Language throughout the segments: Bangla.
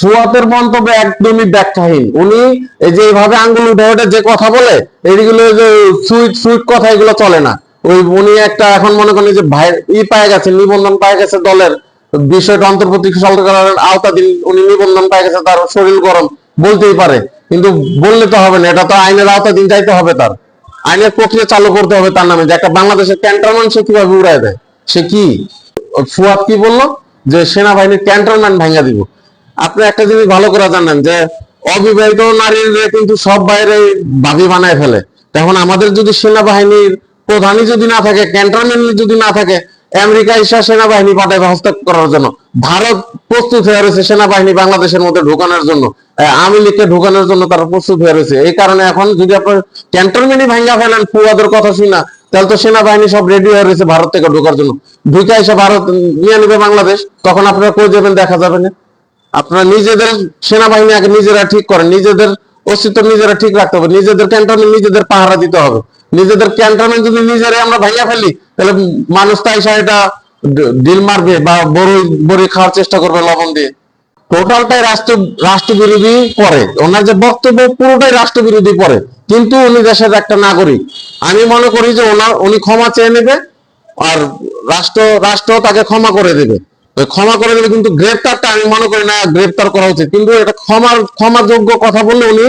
ফুয়াতের মন্তব্য একদমই ব্যাখ্যাহীন। উনি এই যে এইভাবে আঙ্গুল উঠে উঠে যে কথা বলে, এইগুলো যে সুইট সুইট কথা এগুলো চলে না। ওই উনি একটা এখন মনে করেন যে ভাই, ই পায়ে গেছে, নিবন্ধন পায়ে গেছে দলের বিষয়টা অন্তর্বর্তী সরকারের আওতাধীন উনি নিবন্ধন পায়ে গেছে, তার শরীর গরম, বলতেই পারে। কিন্তু বললে তো হবে না, এটা তো আইনের আওতাধীন যাইতে হবে তার। আইনের প্রক্রিয়া চালু করতে হবে তার নামে, যে একটা বাংলাদেশের ক্যান্টনমেন্ট সে কীভাবে উড়ায় দেয়? সে কি? ফুয়াদ কি বলল? যে সেনাবাহিনীর ক্যান্টনমেন্ট ভাঙা দিব। আপনি একটা জিনিস ভালো করে জানেন যে, অবিবাহিত নারীরা কিন্তু সব বাইরে ভাবি বানায় ফেলে। তখন আমাদের যদি সেনাবাহিনীর প্রধানই যদি না থাকে ক্যান্টনমেন্ট যদি না থাকে, আমেরিকা এসে সেনাবাহিনী পাঠায় হস্তক্ষেপ করার জন্য। ভারত প্রস্তুত হয়ে রয়েছে সেনাবাহিনী বাংলাদেশের মধ্যে ঢোকানোর জন্য। আওয়ামী লীগকে ঢোকানোর জন্য তারা প্রস্তুত হয়ে রয়েছে। এই কারণে এখন যদি আপনার ক্যান্টনমেন্টই ভাঙ্গা ফেলেন, ফুয়াদের কথা শুনা তাহলে তো সেনাবাহিনী সব রেডি হয়ে রয়েছে ভারত থেকে ঢোকার জন্য। ঢুকে এসে ভারত নিয়ে নেবে বাংলাদেশ, তখন আপনারা কই যাবেন, দেখা যাবে না। আপনারা নিজেদের সেনাবাহিনী আগে নিজেরা ঠিক করেন, নিজেদের অস্তিত্ব নিজেরা ঠিক রাখতে হবে, নিজেদের ক্যান্টনমেন্ট নিজেদের পাহারা দিতে হবে। নিজেদের ক্যান্টনমেন্ট যদি নিজেরাই আমরা ভাইয়া ফেলি, তাহলে মানুষ তাই এটা ডিল মারবে বা বড়, বড়ি খাওয়ার চেষ্টা করবে লবণ দিয়ে। টোটালটাই রাষ্ট্র, রাষ্ট্রবিরোধী পড়ে ওনার যে বক্তব্য পুরোটাই রাষ্ট্রবিরোধী পড়ে কিন্তু উনি দেশের একটা নাগরিক। আমি মনে করি যে ওনার, উনি ক্ষমা চেয়ে নেবে আর রাষ্ট্র রাষ্ট্র তাকে ক্ষমা করে দেবে। ক্ষমা করে দেবে কিন্তু গ্রেপ্তারটা আমি মনে করি না, গ্রেপ্তার করা উচিত। কিন্তু এটা ক্ষমার, ক্ষমাযোগ্য কথা বললে উনি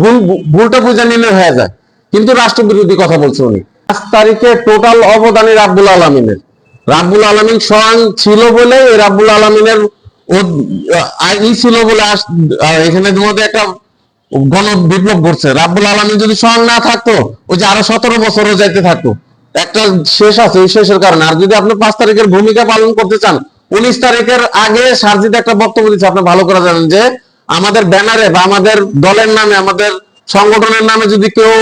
ভুল, ভুলটা বুঝে নিলে হয়ে যায়। কিন্তু রাষ্ট্রবিরোধী কথা বলছে উনি। পাঁচ তারিখে টোটাল অবদানী রাব্বুল আলমিনের। রাব্বুল আলমিন স্বয়ং ছিল বলে এই রাব্বুল আলমিনের ই ছিল বলে এখানে মধ্যে একটা গণ বিপ্লব করছে রাব্বুল আলমিন যদি স্বয়ং না থাকতো, ওই যে আরও সতেরো বছরও যাইতে থাকতো। একটা শেষ আছে ওই শেষের কারণে। আর যদি আপনি পাঁচ তারিখের ভূমিকা পালন করতে চান উনিশ তারিখের আগে সারজিৎ একটা বক্তব্য দিচ্ছে আপনি ভালো করে জানেন যে আমাদের ব্যানারে বা আমাদের দলের নামে, আমাদের সংগঠনের নামে যদি কেউ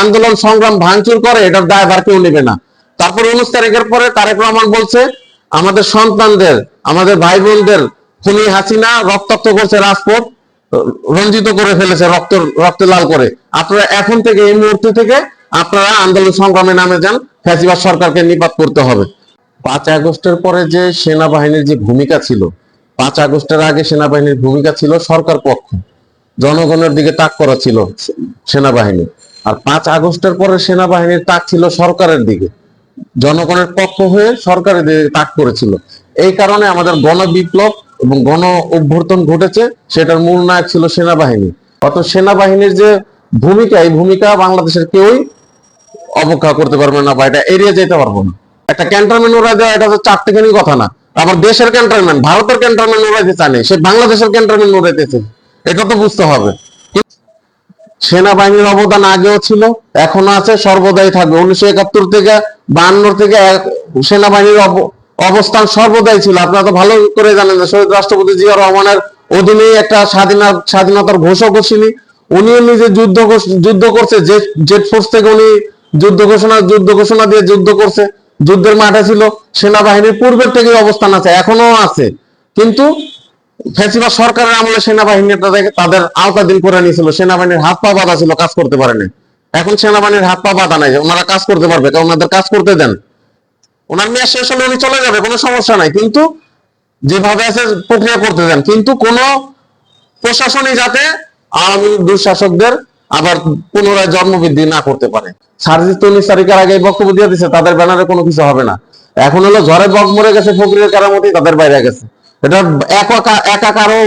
আন্দোলন সংগ্রাম ভাঙচুর করে, এটার দায়ভার কেউ নেবে না। তারপর উনিশ তারিখের পরে তারেক রহমান বলছে, আমাদের সন্তানদের, আমাদের ভাই বোনদের খুনি হাসিনা রক্তাক্ত করছে রাজপথ, রঞ্জিত করে ফেলেছে রক্ত রক্ত লাল করে। আপনারা এখন থেকে, এই মুহূর্তে থেকে আপনারা আন্দোলন সংগ্রামে নামে যান, ফ্যাসিবাদ সরকারকে নিপাত করতে হবে। পাঁচ আগস্টের পরে যে সেনাবাহিনীর যে ভূমিকা ছিল, পাঁচ আগস্টের আগে সেনাবাহিনীর ভূমিকা ছিল সরকার পক্ষ, জনগণের দিকে তাক করা ছিল সেনাবাহিনী। আর পাঁচ আগস্টের পরে সেনাবাহিনীর তাক ছিল সরকারের দিকে, জনগণের পক্ষ হয়ে সরকারের দিকে তাক করেছিল। এই কারণে আমাদের গণ বিপ্লব এবং গণ অভ্যর্থন ঘটেছে, সেটার মূল নায়ক ছিল সেনাবাহিনী। অত সেনাবাহিনীর যে ভূমিকা, এই ভূমিকা বাংলাদেশের কেউই অবজ্ঞা করতে পারবে না বা এটা এড়িয়ে যেতে পারব না। একটা ক্যান্টনমেন্ট ওরা দেওয়া এটা তো চারটেখানি কথা না। আবার দেশের ক্যান্টনমেন্ট ভারতের ক্যান্টনমেন্ট ওরাইতে চানে সে বাংলাদেশের ক্যান্টনমেন্ট ওরাইতেছে এটা তো বুঝতে হবে। সেনাবাহিনীর অবদান আগেও ছিল, এখনও আছে, সর্বদাই থাকবে। উনিশশো একাত্তর থেকে বাহান্ন থেকে সেনাবাহিনীর অব- অবস্থান সর্বদাই ছিল। আপনারা তো ভালো করে জানেন যে শহীদ রাষ্ট্রপতি জিয়া রহমানের অধীনেই একটা স্বাধীনতা স্বাধীনতার ঘোষক ঘোষিনী উনিও নিজে যুদ্ধ যুদ্ধ করছে জেট ফোর্স থেকে উনি যুদ্ধ ঘোষণা যুদ্ধ ঘোষণা দিয়ে যুদ্ধ করছে। যুদ্ধের মাঠে ছিল, সেনাবাহিনীর পূর্বের থেকে অবস্থান আছে এখনও আছে। কিন্তু ফেসিবাদ সরকারের আমলে সেনাবাহিনী তাদের আওতাধীন করে নিয়েছিল, সেনাবাহিনীর হাত পা বাঁধা ছিল, কাজ করতে পারেনি। এখন সেনাবাহিনীর হাত পা বাঁধা নাই, ওনারা কাজ করতে পারবে, কারণ ওনাদের কাজ করতে দেন। ওনার মেয়াদ শেষ হলে উনি চলে যাবে, কোনো সমস্যা নাই, কিন্তু যেভাবে আছে প্রক্রিয়া করতে দেন। কিন্তু কোনো প্রশাসনই যাতে আওয়ামী দুঃশাসকদের আবার পুনরায় জন্মবৃদ্ধি না করতে পারে। সার্জিত উনিশ তারিখের আগে বক্তব্য দিয়ে দিচ্ছে তাদের ব্যানারে কোনো কিছু হবে না। এখন হলো ঝড়ে বক মরে গেছে ফকরির কারামতি, তাদের বাইরে গেছে। এটা একা কারও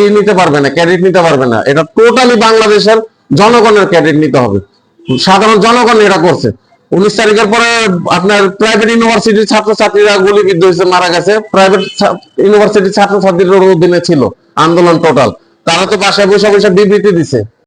ই নিতে পারবে না ক্রেডিট নিতে পারবে না। এটা টোটালি বাংলাদেশের জনগণের ক্রেডিট নিতে হবে। সাধারণ জনগণ এটা করছে। উনিশ তারিখের পরে আপনার প্রাইভেট ইউনিভার্সিটির ছাত্রছাত্রীরা গুলিবিদ্ধ হয়েছে, মারা গেছে। প্রাইভেট ইউনিভার্সিটির ছাত্রছাত্রীর অধীনে ছিল আন্দোলন টোটাল তারা তো বাসায় বসে বসে বিবৃতি দিছে।